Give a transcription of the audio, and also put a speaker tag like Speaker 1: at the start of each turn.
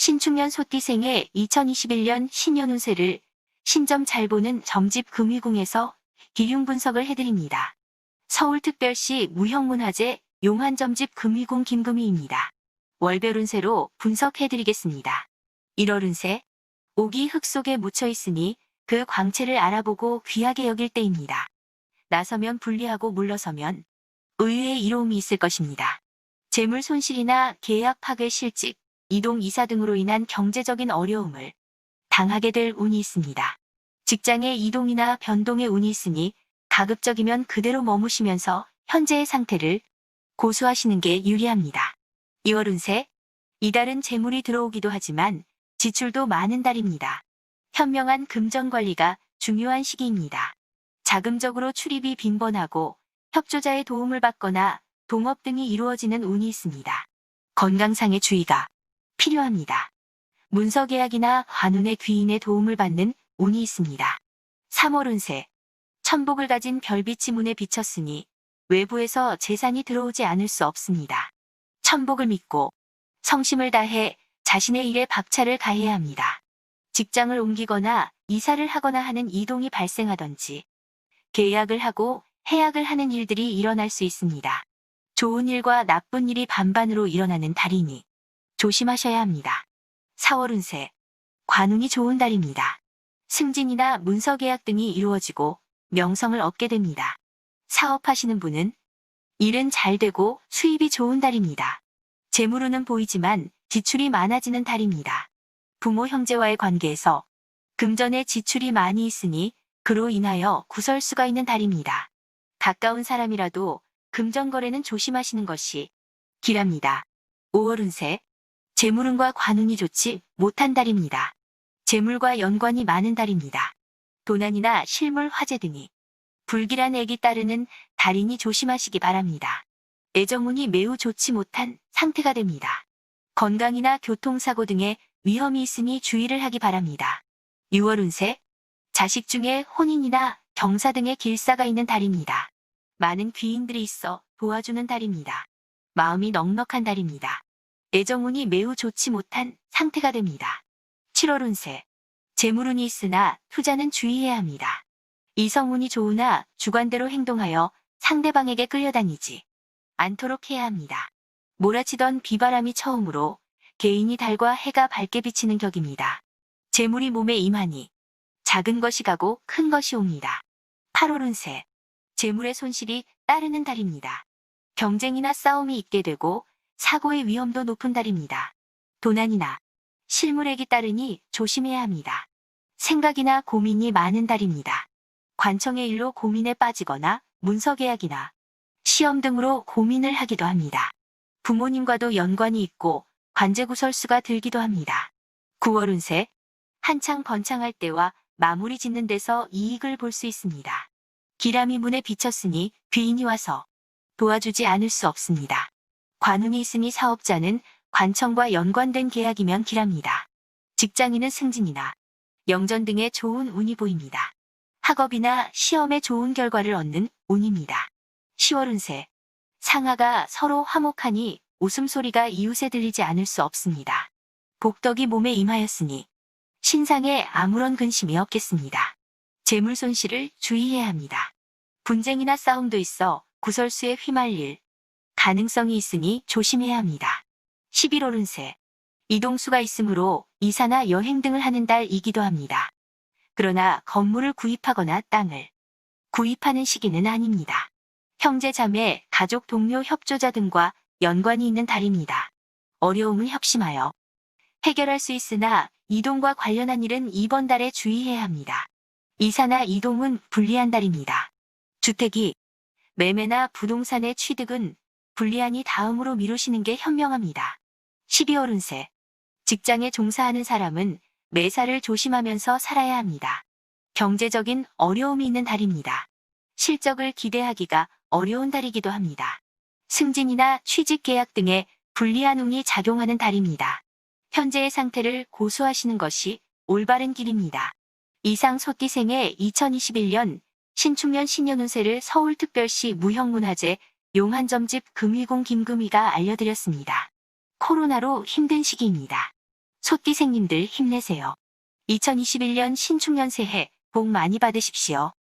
Speaker 1: 신축년 소띠생의 2021년 신년 운세를 신점 잘 보는 점집 금위궁에서 기흉 분석을 해드립니다. 서울특별시 무형문화재 용환점집 금위궁 김금희입니다. 월별 운세로 분석해드리겠습니다. 1월 운세, 옥이 흙 속에 묻혀 있으니 그 광채를 알아보고 귀하게 여길 때입니다. 나서면 분리하고 물러서면 의외의 이로움이 있을 것입니다. 재물 손실이나 계약 파괴 실직, 이동 이사 등으로 인한 경제적인 어려움을 당하게 될 운이 있습니다. 직장의 이동이나 변동의 운이 있으니 가급적이면 그대로 머무시면서 현재의 상태를 고수하시는 게 유리합니다. 2월 운세, 이달은 재물이 들어오기도 하지만 지출도 많은 달입니다. 현명한 금전 관리가 중요한 시기입니다. 자금적으로 출입이 빈번하고 협조자의 도움을 받거나 동업 등이 이루어지는 운이 있습니다. 건강상의 주의가 필요합니다. 문서 계약이나 관운의 귀인의 도움을 받는 운이 있습니다. 3월 운세 천복을 가진 별빛이 문에 비쳤으니 외부에서 재산이 들어오지 않을 수 없습니다. 천복을 믿고 성심을 다해 자신의 일에 박차를 가해야 합니다. 직장을 옮기거나 이사를 하거나 하는 이동이 발생하던지 계약을 하고 해약을 하는 일들이 일어날 수 있습니다. 좋은 일과 나쁜 일이 반반으로 일어나는 달이니 조심하셔야 합니다. 4월 운세 관운이 좋은 달입니다. 승진이나 문서 계약 등이 이루어지고 명성을 얻게 됩니다. 사업하시는 분은 일은 잘 되고 수입이 좋은 달입니다. 재물운은 보이지만 지출이 많아지는 달입니다. 부모 형제와의 관계에서 금전의 지출이 많이 있으니 그로 인하여 구설수가 있는 달입니다. 가까운 사람이라도 금전 거래는 조심하시는 것이 길합니다. 5월 운세 재물운과 관운이 좋지 못한 달입니다. 재물과 연관이 많은 달입니다. 도난이나 실물 화재 등이 불길한 액이 따르는 달이니 조심하시기 바랍니다. 애정운이 매우 좋지 못한 상태가 됩니다. 건강이나 교통사고 등의 위험이 있으니 주의를 하기 바랍니다. 6월 운세 자식 중에 혼인이나 경사 등의 길사가 있는 달입니다. 많은 귀인들이 있어 도와주는 달입니다. 마음이 넉넉한 달입니다. 애정운이 매우 좋지 못한 상태가 됩니다. 7월 운세 재물운이 있으나 투자는 주의해야 합니다. 이성운이 좋으나 주관대로 행동하여 상대방에게 끌려다니지 않도록 해야 합니다. 몰아치던 비바람이 처음으로 개인이 달과 해가 밝게 비치는 격입니다. 재물이 몸에 임하니 작은 것이 가고 큰 것이 옵니다. 8월 운세 재물의 손실이 따르는 달입니다. 경쟁이나 싸움이 있게 되고 사고의 위험도 높은 달입니다. 도난이나 실물액이 따르니 조심해야 합니다. 생각이나 고민이 많은 달입니다. 관청의 일로 고민에 빠지거나 문서 계약이나 시험 등으로 고민을 하기도 합니다. 부모님과도 연관이 있고 관제구설수가 들기도 합니다. 9월 운세 한창 번창할 때와 마무리 짓는 데서 이익을 볼 수 있습니다. 기람이 문에 비쳤으니 귀인이 와서 도와주지 않을 수 없습니다. 관운이 있으니 사업자는 관청과 연관된 계약이면 길합니다. 직장인은 승진이나 영전 등의 좋은 운이 보입니다. 학업이나 시험에 좋은 결과를 얻는 운입니다. 10월 운세 상하가 서로 화목하니 웃음소리가 이웃에 들리지 않을 수 없습니다. 복덕이 몸에 임하였으니 신상에 아무런 근심이 없겠습니다. 재물 손실을 주의해야 합니다. 분쟁이나 싸움도 있어 구설수에 휘말릴 가능성이 있으니 조심해야 합니다. 11월 운세 이동수가 있으므로 이사나 여행 등을 하는 달이기도 합니다. 그러나 건물을 구입하거나 땅을 구입하는 시기는 아닙니다. 형제 자매, 가족 동료 협조자 등과 연관이 있는 달입니다. 어려움을 협심하여 해결할 수 있으나 이동과 관련한 일은 이번 달에 주의해야 합니다. 이사나 이동은 불리한 달입니다. 주택이 매매나 부동산의 취득은 불리하니 다음으로 미루시는 게 현명합니다. 12월 운세 직장에 종사하는 사람은 매사를 조심하면서 살아야 합니다. 경제적인 어려움이 있는 달입니다. 실적을 기대하기가 어려운 달이기도 합니다. 승진이나 취직 계약 등의 불리한 운이 작용하는 달입니다. 현재의 상태를 고수하시는 것이 올바른 길입니다. 이상 소띠생의 2021년 신축년 신년 운세를 서울특별시 무형문화재 용한점집 금위공 김금희가 알려드렸습니다. 코로나로 힘든 시기입니다. 소띠생님들 힘내세요. 2021년 신축년 새해 복 많이 받으십시오.